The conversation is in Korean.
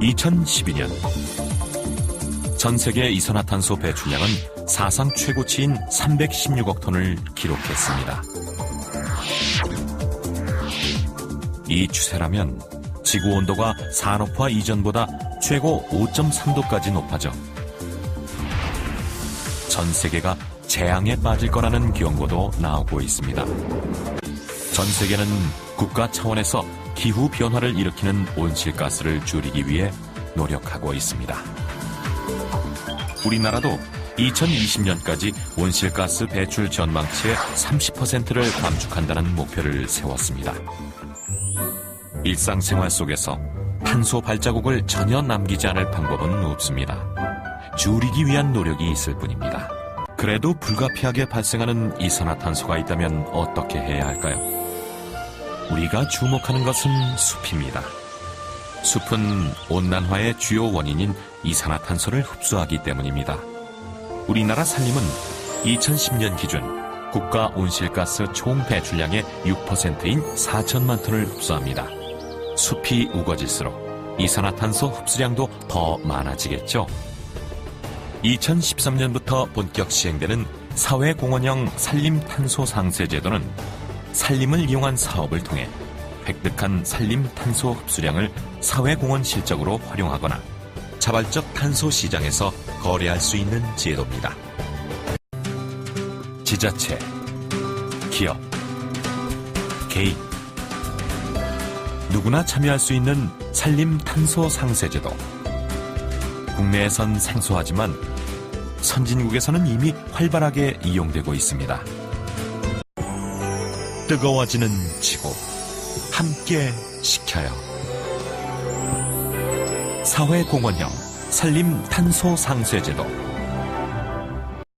2012년 전 세계 이산화탄소 배출량은 사상 최고치인 316억 톤을 기록했습니다. 이 추세라면 지구 온도가 산업화 이전보다 최고 5.3도까지 높아져 전 세계가 재앙에 빠질 거라는 경고도 나오고 있습니다. 전 세계는 국가 차원에서 기후 변화를 일으키는 온실가스를 줄이기 위해 노력하고 있습니다. 우리나라도 2020년까지 온실가스 배출 전망치의 30%를 감축한다는 목표를 세웠습니다. 일상생활 속에서 탄소 발자국을 전혀 남기지 않을 방법은 없습니다. 줄이기 위한 노력이 있을 뿐입니다. 그래도 불가피하게 발생하는 이산화탄소가 있다면 어떻게 해야 할까요? 우리가 주목하는 것은 숲입니다. 숲은 온난화의 주요 원인인 이산화탄소를 흡수하기 때문입니다. 우리나라 산림은 2010년 기준 국가 온실가스 총 배출량의 6%인 4천만 톤을 흡수합니다. 숲이 우거질수록 이산화탄소 흡수량도 더 많아지겠죠. 2013년부터 본격 시행되는 사회공헌형 산림탄소 상세 제도는 산림을 이용한 사업을 통해 획득한 산림 탄소 흡수량을 사회공헌 실적으로 활용하거나 자발적 탄소 시장에서 거래할 수 있는 제도입니다. 지자체, 기업, 개인, 누구나 참여할 수 있는 산림 탄소 상세 제도. 국내에선 생소하지만 선진국에서는 이미 활발하게 이용되고 있습니다. 뜨거워지는 지구 함께 식혀요. 사회공헌형 산림 탄소 상쇄제도